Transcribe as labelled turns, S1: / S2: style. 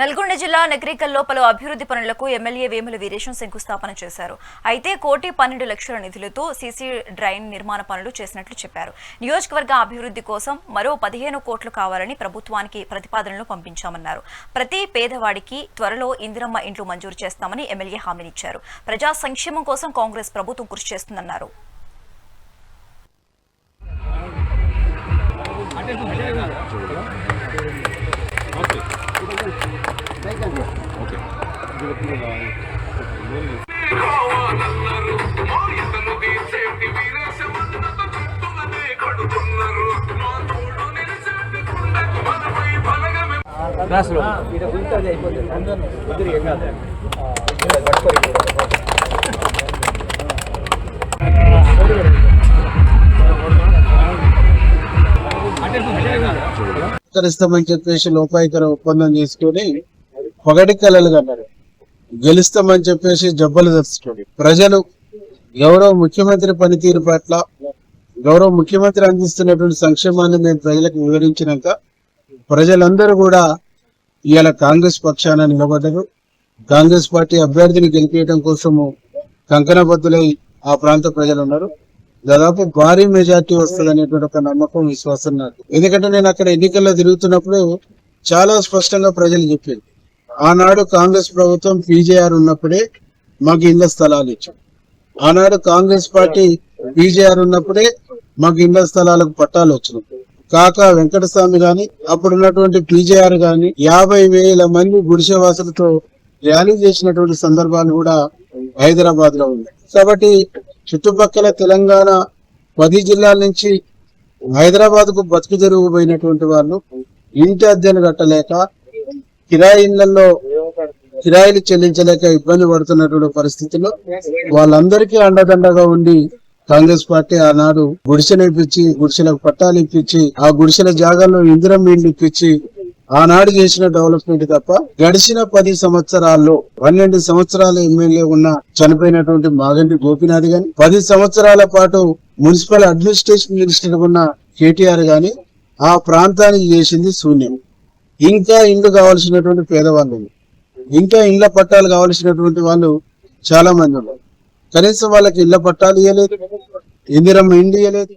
S1: నల్గొండ జిల్లా నగరికల్లో పలు అభివృద్ధి పనులకు ఎమ్మెల్యే వేముల వీరేశం శంకుస్థాపన చేశారు. అయితే కోటి పన్నెండు లక్షల నిధులతో సీసీ డ్రైన్ నిర్మాణ పనులు చేసినట్లు చెప్పారు. నియోజకవర్గ అభివృద్ధి కోసం మరో పదిహేను కోట్లు కావాలని ప్రభుత్వానికి ప్రతిపాదనలు పంపించామన్నారు. ప్రతి పేదవాడికి త్వరలో ఇందిరమ్మ ఇండ్లు మంజూరు చేస్తామని ఎమ్మెల్యే హామీనిచ్చారు. ప్రజా సంక్షేమం కోసం కాంగ్రెస్ ప్రభుత్వం కృషి చేస్తుందన్నారు.
S2: క్లాస్లో అయిపోతుంది ఏం కాదు. పట్టుకోరు
S3: చెప్పేసి లోపాయికర ఒప్పందం చేసుకొని పొగటి కళలు కన్నారు. గెలుస్తామని చెప్పేసి జబ్బలు తెచ్చుకోండి ప్రజలు గౌరవ ముఖ్యమంత్రి పనితీరు పట్ల గౌరవ ముఖ్యమంత్రి అందిస్తున్నటువంటి సంక్షేమాన్ని మేము ప్రజలకు వివరించినాక ప్రజలందరూ కూడా ఇవాళ కాంగ్రెస్ పక్షాన నిలబడ్డరు. కాంగ్రెస్ పార్టీ అభ్యర్థిని గెలిపించడం కోసము కంకణబద్దులై ఆ ప్రాంత ప్రజలు ఉన్నారు దాదాపు భారీ మెజార్టీ వస్తుంది అనేటువంటి ఒక నమ్మకం విశ్వాసం నాకు. ఎందుకంటే నేను అక్కడ ఎన్నికల్లో తిరుగుతున్నప్పుడు చాలా స్పష్టంగా ప్రజలు చెప్పారు ఆనాడు కాంగ్రెస్ ప్రభుత్వం పీజేఆర్ ఉన్నప్పుడే మాకు ఇళ్ళ స్థలాలు ఇచ్చాం ఆనాడు కాంగ్రెస్ పార్టీ పీజేఆర్ ఉన్నప్పుడే మాకు ఇళ్ళ స్థలాలకు పట్టాలు వచ్చినాయి. కాక వెంకటస్వామి గాని అప్పుడున్నటువంటి పీజేఆర్ గాని యాభై వేల మంది గుడిసెవాసులతో ర్యాలీ చేసినటువంటి సందర్భాలు కూడా హైదరాబాద్లో ఉన్నాయి. కాబట్టి చుట్టుపక్కల తెలంగాణ పది జిల్లాల నుంచి హైదరాబాద్కు బతుకు జరుగుపోయినటువంటి వాళ్ళు ఇంటి అద్దెలు కట్టలేక కిరాయి ఇళ్ళలో కిరాయిలు చెల్లించలేక ఇబ్బంది పడుతున్నటువంటి పరిస్థితిలో వాళ్ళందరికీ అండదండగా ఉండి కాంగ్రెస్ పార్టీ ఆనాడు గుడిసెలు ఇప్పించి గుడిసెలకు పట్టాలు ఇప్పించి ఆ గుడిసెల జాగాల్లో ఇందిరం ఇల్లు ఇప్పించి ఆనాడు చేసిన డెవలప్మెంట్ తప్ప గడిచిన పది సంవత్సరాల్లో పన్నెండు సంవత్సరాల ఎమ్మెల్యే ఉన్న చనిపోయినటువంటి మాగంటి గోపినాథ్ గాని పది సంవత్సరాల పాటు మున్సిపల్ అడ్మినిస్ట్రేషన్ మినిస్టర్ ఉన్న కేటీఆర్ గాని ఆ ప్రాంతానికి చేసింది శూన్యం. ఇంకా ఇండ్లు కావాల్సినటువంటి పేదవాళ్ళు ఇంకా ఇండ్ల పట్టాలు కావాల్సినటువంటి వాళ్ళు చాలా మంది ఉన్నారు. కనీసం వాళ్ళకి ఇళ్ళ పట్టాలు ఇవ్వలేదు ఇందిరమ్మ ఇండి ఇవ్వలేదు